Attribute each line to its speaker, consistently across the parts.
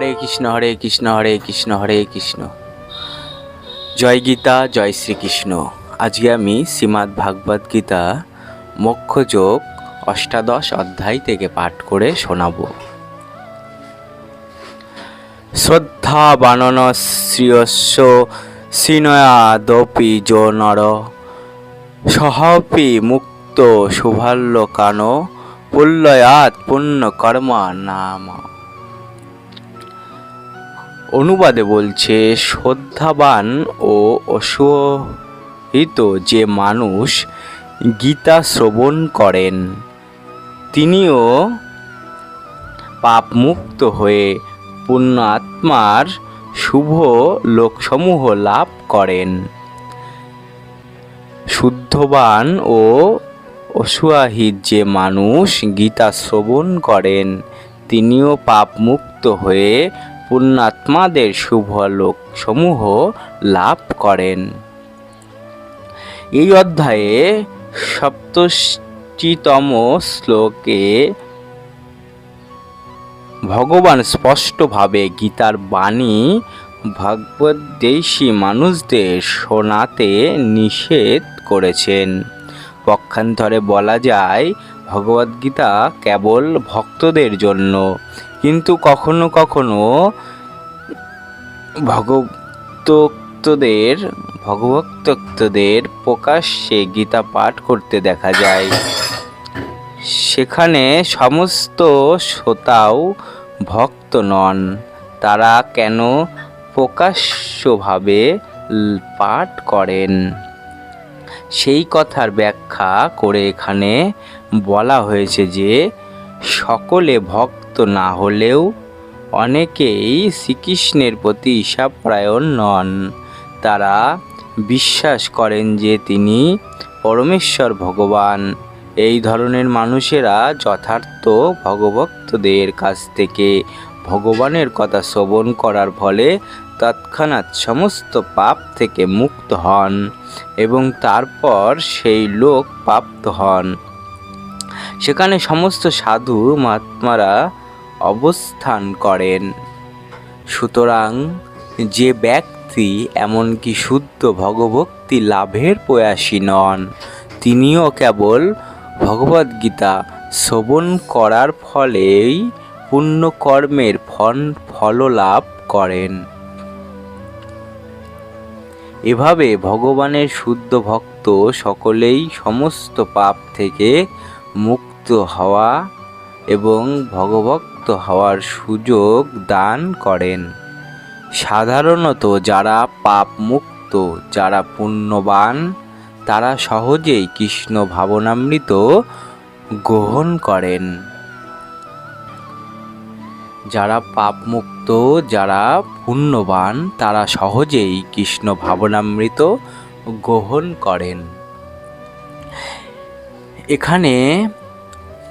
Speaker 1: হরে কৃষ্ণ হরে কৃষ্ণ হরে কৃষ্ণ হরে কৃষ্ণ। জয় গীতা, জয় শ্রীকৃষ্ণ। আজকে আমি শ্রীমদ্ ভাগবত গীতা মোক্ষযোগ অষ্টাদশ অধ্যায় থেকে পাঠ করে শোনাবো। শ্রদ্ধা বানন শ্রিয়স্য শ্রীনয়াদপি যো নর। সহপি মুক্ত শুভাল্য কান। পুল্লয়াত পুণ্য কর্মা নাম। অনুবাদে বলছে, শ্রদ্ধাবান ও অসহিত যে মানুষ গীতা শ্রবণ করেন, তিনিও পাপমুক্ত হয়ে পুণ্য আত্মার শুভ লোকসমূহ লাভ করেন। শুদ্ধবান ও অসুয়াহিত যে মানুষ গীতা শ্রবণ করেন, তিনিও পাপমুক্ত হয়ে পুণ্যাত্মাদের শুভ লোকসমূহ লাভ করেন। এই অধ্যায়ে সপ্তষ্টিতম শ্লোকে ভগবান স্পষ্টভাবে গীতার বাণী ভাগবদ্বেষী মানুষদের শোনাতে নিষেধ করেছেন। পক্ষান্তরে বলা যায়, ভগবদ্গীতা কেবল ভক্তদের জন্য। কিন্তু কখনো কখনো ভগবতদের ভগবক্তদের প্রকাশ্যে গীতা পাঠ করতে দেখা যায়। সেখানে সমস্ত শ্রোতাও ভক্ত নন। তারা কেন প্রকাশ্যভাবে পাঠ করেন? সেই কথার ব্যাখ্যা করে এখানে বলা হয়েছে যে, সকলে ভক্ত না হলেও অনেকেই শ্রীকৃষ্ণের প্রতি ঈশাপ্রায়ণ নন। তারা বিশ্বাস করেন যে তিনি পরমেশ্বর ভগবান। এই ধরনের মানুষেরা যথার্থ ভগভক্তদের কাছ থেকে ভগবানের কথা শ্রবণ করার ফলে তৎক্ষণাৎ সমস্ত পাপ থেকে মুক্ত হন এবং তারপর সেই লোক প্রাপ্ত হন। সেখানে সমস্ত সাধু, মহাত্মারা অবস্থান করেন। সুতরাং যে ব্যক্তি এমনকি শুদ্ধ ভগভক্তি লাভের প্রয়াসী নন, তিনিও কেবল ভগবদ্গীতা শ্রবণ করার ফলেই পুণ্যকর্মের ফল, ফললাভ করেন। এভাবে ভগবানের শুদ্ধ ভক্ত সকলেই সমস্ত পাপ থেকে মুক্ত হওয়া এবং ভগভক্ত হওয়ার সুযোগ দান করেন। সাধারণত যারা পাপ মুক্ত যারা পুণ্যবান, তারা সহজেই কৃষ্ণ ভাবনামৃত গ্রহণ করেন। যারা পাপমুক্ত, যারা পুণ্যবান, তারা সহজেই কৃষ্ণ ভাবনামৃত গ্রহণ করেন। এখানে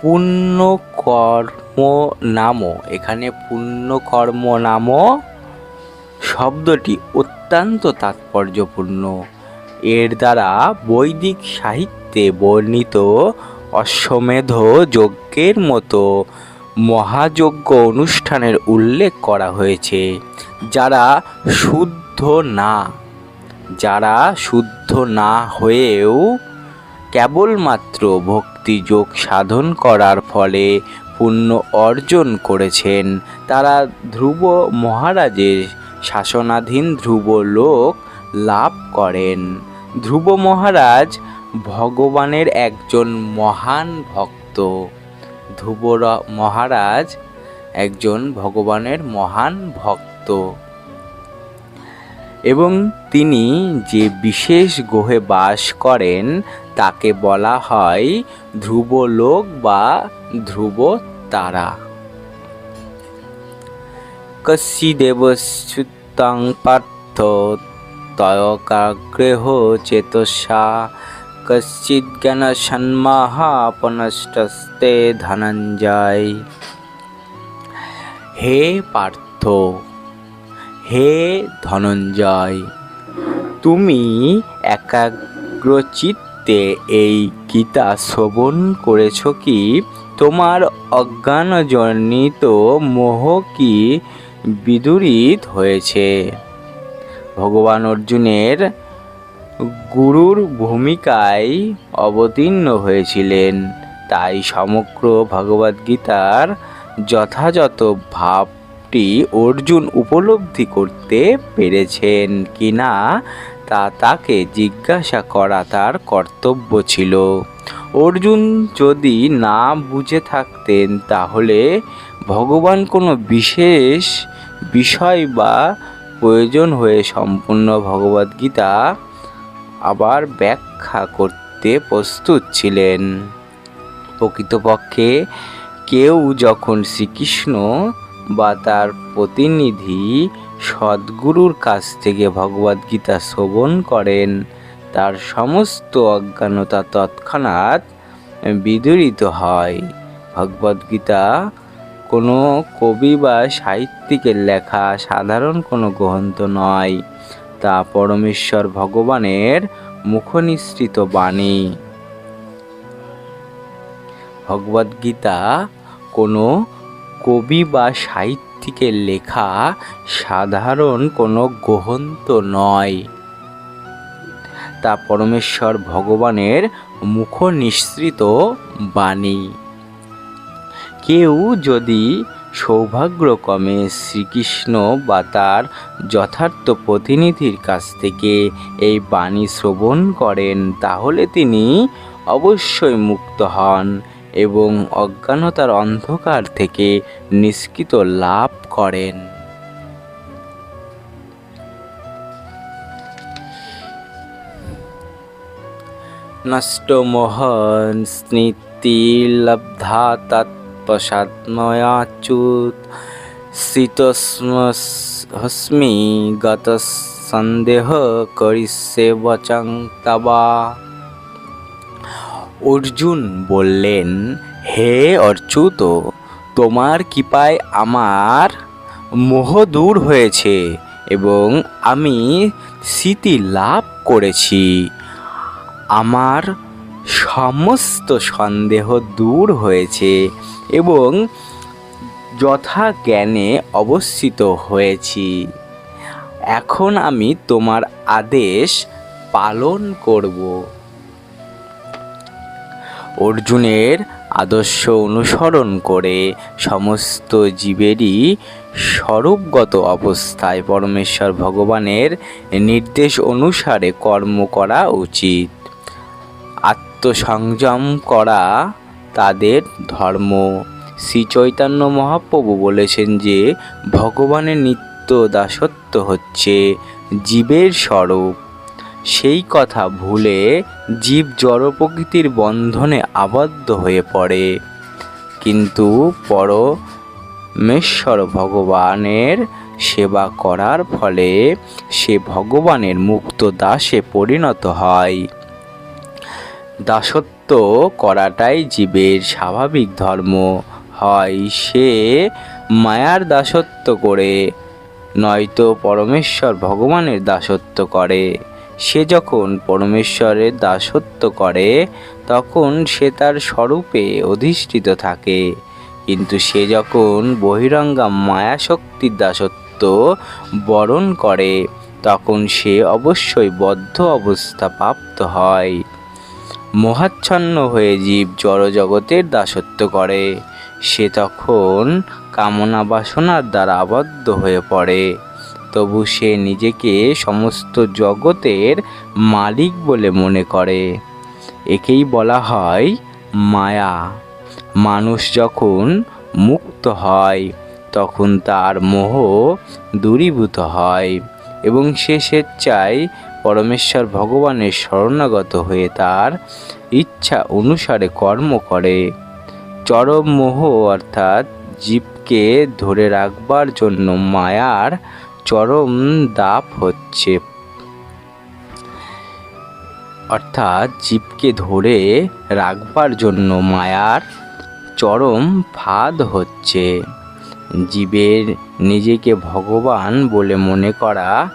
Speaker 1: পুণ্যকর্ম নামও এখানে পুণ্যকর্ম নামও শব্দটি অত্যন্ত তাৎপর্যপূর্ণ। এর দ্বারা বৈদিক সাহিত্যে বর্ণিত অশ্বমেধ যজ্ঞের মতো মহাযজ্ঞ অনুষ্ঠানের উল্লেখ করা হয়েছে। যারা শুদ্ধ না, যারা শুদ্ধ না হয়েও কেবলমাত্র ভক্তিযোগ সাধন করার ফলে পুণ্য অর্জন করেছেন। তারা ধ্রুব মহারাজের শাসনাধীন ধ্রুব লোক লাভ করেন। ধ্রুব মহারাজ ভগবানের একজন মহান ভক্ত। ধ্রুব মহারাজ একজন ভগবানের মহান ভক্ত। এবং তিনি যে বিশেষ গ্রহে বাস করেন, তাকে বলা হয় ধ্রুবলোক বা ধ্রুব তারা কশ্চিদেবচ্যুতাং পার্থ তয়কাগ্রেহ চেতসা। কশ্চিৎ জ্ঞান সন্মাহাপনষ্টস্তে ধনঞ্জয়। হে পার্থ! হে ধনঞ্জয়, তুমি একাগ্রচিত্তে এই গীতা শ্রবণ করেছ কি? তোমার অজ্ঞানজনিত মোহ কি বিদুরিত হয়েছে? ভগবান অর্জুনের গুরুর ভূমিকায় অবতীর্ণ হয়েছিলেন। তাই সমগ্র ভগবদ্গীতার যথাযথ ভাবটি অর্জুন উপলব্ধি করতে পেরেছেন কিনা তা তাকে জিজ্ঞাসা করা তার কর্তব্য ছিল। অর্জুন যদি না বুঝে থাকতেন তাহলে ভগবান কোনো বিশেষ বিষয় বা প্রয়োজন হয়ে সম্পূর্ণ ভগবদ্গীতা আবার ব্যাখ্যা করতে প্রস্তুত ছিলেন। প্রকৃতপক্ষে কেউ যখন শ্রীকৃষ্ণ বা তার প্রতিনিধি সদ্গুরুর কাছ থেকে ভগবদ্গীতা শ্রবণ করেন। তার সমস্ত অজ্ঞানতা তৎক্ষণাৎ বিদূরিত হয়। ভগবদ্গীতা কোনো কবি বা সাহিত্যিকের লেখা সাধারণ কোনো গ্রন্থ নয়। তা পরমেশ্বর ভগবানের মুখনিসৃত বাণী। ভগবদ্গীতা কোনো কবি বা সাহিত্যিকের লেখা সাধারণ কোনো গ্রন্থ নয়। তা পরমেশ্বর ভগবানের মুখ নিঃসৃত বাণী। কেউ যদি সৌভাগ্যক্রমে শ্রীকৃষ্ণ বা তার যথার্থ প্রতিনিধির কাছ থেকে এই বাণী শ্রবণ করেন, তাহলে তিনি অবশ্যই মুক্ত হন। এবং অজ্ঞানতার অন্ধকার থেকে নিষ্কৃত লাভ করেন। নষ্টমোহন স্মৃতিলব্ধা তৎপশ্চাৎময়াচ্যুত শীতস্মস্মি গত সন্দেহ করিষ্যে বচং তবা। অর্জুন বললেন, হে অর্চুত তোমার কৃপায় আমার মোহ দূর হয়েছে এবং আমি স্মৃতি লাভ করেছি। আমার সমস্ত সন্দেহ দূর হয়েছে এবং যথা জ্ঞানে অবস্থিত হয়েছি। এখন আমি তোমার আদেশ পালন করব। অর্জুনের আদর্শ অনুসরণ করে সমস্ত জীবেরই স্বরূপগত অবস্থায় পরমেশ্বর ভগবানের নির্দেশ অনুসারে কর্ম করা উচিত। আত্মসংযম করা তাদের ধর্ম। শ্রী চৈতন্য মহাপ্রভু বলেছেন যে, ভগবানের নিত্য দাসত্ব হচ্ছে জীবের স্বরূপ। সেই কথা ভুলে জীব জড় প্রকৃতির বন্ধনে আবদ্ধ হয়ে পড়ে। কিন্তু পরমেশ্বর ভগবানের সেবা করার ফলে সে ভগবানের মুক্ত দাসে পরিণত হয়। দাসত্ব করাটাই জীবের স্বাভাবিক ধর্ম। হয় সে মায়ার দাসত্ব করে, নয়তো পরমেশ্বর ভগবানের দাসত্ব করে। সে যখন পরমেশ্বরের দাসত্ব করে, তখন সে তার স্বরূপে অধিষ্ঠিত থাকে। কিন্তু সে যখন বহিরঙ্গা মায়াশক্তির দাসত্ব বরণ করে, তখন সে অবশ্যই বদ্ধ অবস্থা প্রাপ্ত হয়। মোহাচ্ছন্ন হয়ে জীব জড়জগতের দাসত্ব করে। সে তখন কামনা বাসনার দ্বারা আবদ্ধ হয়ে পড়ে। তবু সে নিজেকে সমস্ত জগতের মালিক বলে মনে করে। একেই বলা হয় মায়া। মানুষ যখন মুক্ত হয়, তখন তার মোহ দূরীভূত হয় এবং সে স্বেচ্ছায় পরমেশ্বর ভগবানের শরণাগত হয়ে তার ইচ্ছা অনুসারে কর্ম করে। চরম মোহ অর্থাৎ জীবকে ধরে রাখবার জন্য মায়ার চরম দাপ হচ্ছে। অর্থাৎ জীবকে ধরে রাখবার জন্য মায়ার চরম ফাঁদ হচ্ছে। জীবের নিজেকে ভগবান বলে মনে করা,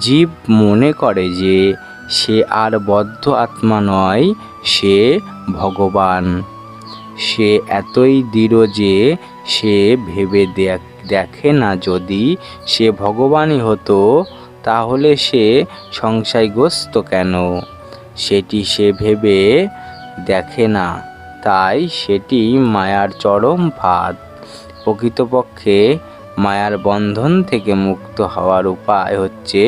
Speaker 1: জীব মনে করে যে সে আর বদ্ধ আত্মা নয়, সে ভগবান। সে এতই দৃঢ় যে সে ভেবে দেখ- দেখে না যদি সে ভগবানই হতো, তাহলে সে সংশয়গ্রস্ত কেন? সেটি সে ভেবে দেখে না, তাই সেটি মায়ার চরম ফাঁদ। প্রকৃতপক্ষে মায়ার বন্ধন থেকে মুক্ত হওয়ার উপায় হচ্ছে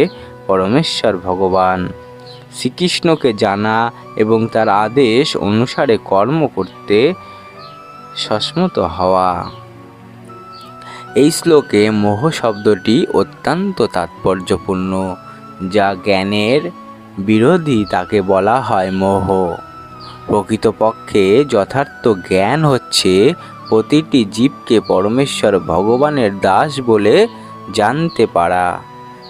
Speaker 1: পরমেশ্বর ভগবান। শ্রীকৃষ্ণকে জানা এবং তার আদেশ অনুসারে কর্ম করতে সসমত হওয়া। এই শ্লোকে মোহ শব্দটি অত্যন্ত তাৎপর্যপূর্ণ, যা জ্ঞানের বিরোধী তাকে বলা হয় মোহ। প্রকৃতপক্ষে যথার্থ জ্ঞান হচ্ছে প্রতিটি জীবকে পরমেশ্বর ভগবানের দাস বলে জানতে পারা।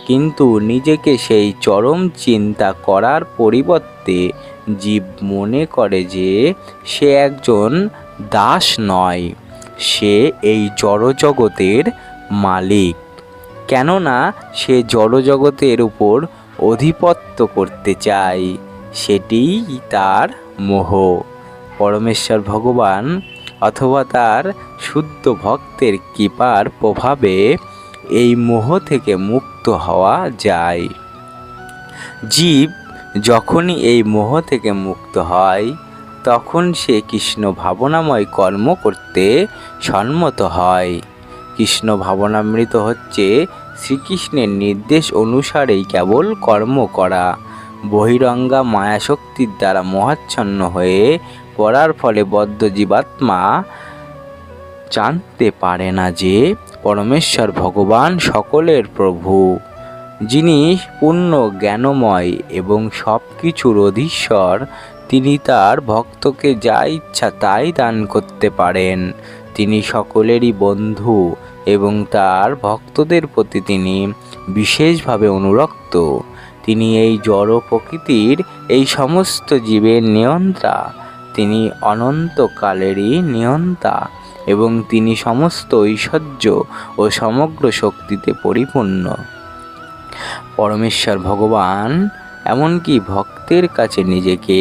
Speaker 1: কিন্তু নিজেকে সেই চরম চিন্তা করার পরিবর্তে জীব মনে করে যে সে একজন দাস নয়। সে এই জড়জগতের মালিক। কেননা সে জড়জগতের উপর অধিপত্য করতে চায়, সেটিই তার মোহ। পরমেশ্বর ভগবান অথবা তার শুদ্ধ ভক্তের কৃপার প্রভাবে এই মোহ থেকে মুক্ত হওয়া যায়। জীব যখনই এই মোহ থেকে মুক্ত হয় তখন সে কৃষ্ণ ভাবনাময় কর্ম করতে সম্মত হয়। কৃষ্ণ ভাবনামৃত হচ্ছে শ্রীকৃষ্ণের নির্দেশ অনুসারেই কেবল কর্ম করা। বহিরঙ্গা মায়াশক্তির দ্বারা মহাচ্ছন্ন হয়ে পড়ার ফলে বদ্ধ জীবাত্মা জানতে পারে না যে পরমেশ্বর ভগবান সকলের প্রভু, যিনি পূর্ণ জ্ঞানময় এবং সব কিছুর অধীশ্বর তিনি তার ভক্তকে যা ইচ্ছা তাই দান করতে পারেন। তিনি সকলেরই বন্ধু এবং তার ভক্তদের প্রতি তিনি বিশেষভাবে অনুরক্ত। তিনি এই জড় প্রকৃতির এই সমস্ত জীবের নিয়ন্ত্রা। তিনি অনন্তকালেরই নিয়ন্তা এবং তিনি সমস্ত ঐশ্বর্য ও সমগ্র শক্তিতে পরিপূর্ণ। পরমেশ্বর ভগবান এমনকি ভক্তের কাছে নিজেকে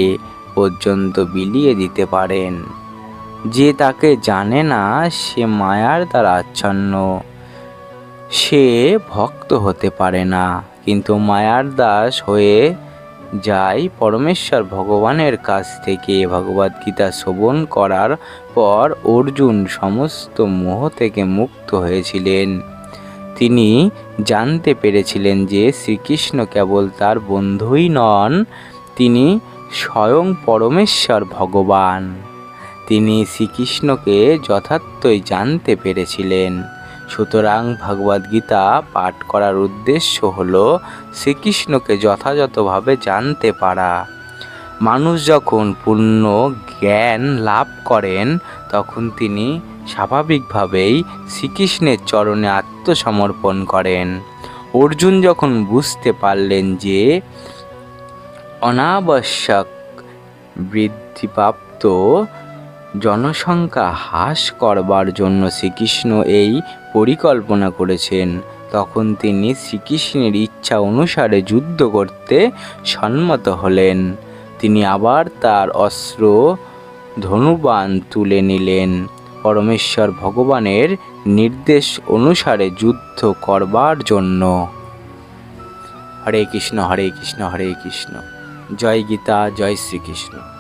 Speaker 1: পর্যন্ত বিলিয়ে দিতে পারেন। যে তাকে জানে না, সে মায়ার দ্বারা আচ্ছন্ন। সে ভক্ত হতে পারে না, কিন্তু মায়ার দাস হয়ে যায় পরমেশ্বর ভগবানের কাছ থেকে। ভগবদ্গীতা শ্রবণ করার পর অর্জুন সমস্ত মোহ থেকে মুক্ত হয়েছিলেন। তিনি জানতে পেরেছিলেন যে শ্রীকৃষ্ণ কেবল তার বন্ধুই নন, তিনি স্বয়ং পরমেশ্বর ভগবান। তিনি শ্রীকৃষ্ণকে যথার্থই জানতে পেরেছিলেন। সুতরাং ভগবদ্গীতা পাঠ করার উদ্দেশ্য হল শ্রীকৃষ্ণকে যথাযথভাবে জানতে পারা। মানুষ যখন পূর্ণ জ্ঞান লাভ করেন, তখন তিনি স্বাভাবিকভাবেই শ্রীকৃষ্ণের চরণে আত্মসমর্পণ করেন। অর্জুন যখন বুঝতে পারলেন যে অনাবশ্যক বৃদ্ধিপ্রাপ্ত জনসংখ্যা হ্রাস করবার জন্য শ্রীকৃষ্ণ এই পরিকল্পনা করেছেন। তখন তিনি শ্রীকৃষ্ণের ইচ্ছা অনুসারে যুদ্ধ করতে সম্মত হলেন। তিনি আবার তার অস্ত্র ধনুবান তুলে নিলেন। পরমেশ্বর ভগবানের নির্দেশ অনুসারে যুদ্ধ করবার জন্য। হরে কৃষ্ণ হরে কৃষ্ণ হরে কৃষ্ণ। জয় গীতা জয় শ্রীকৃষ্ণ।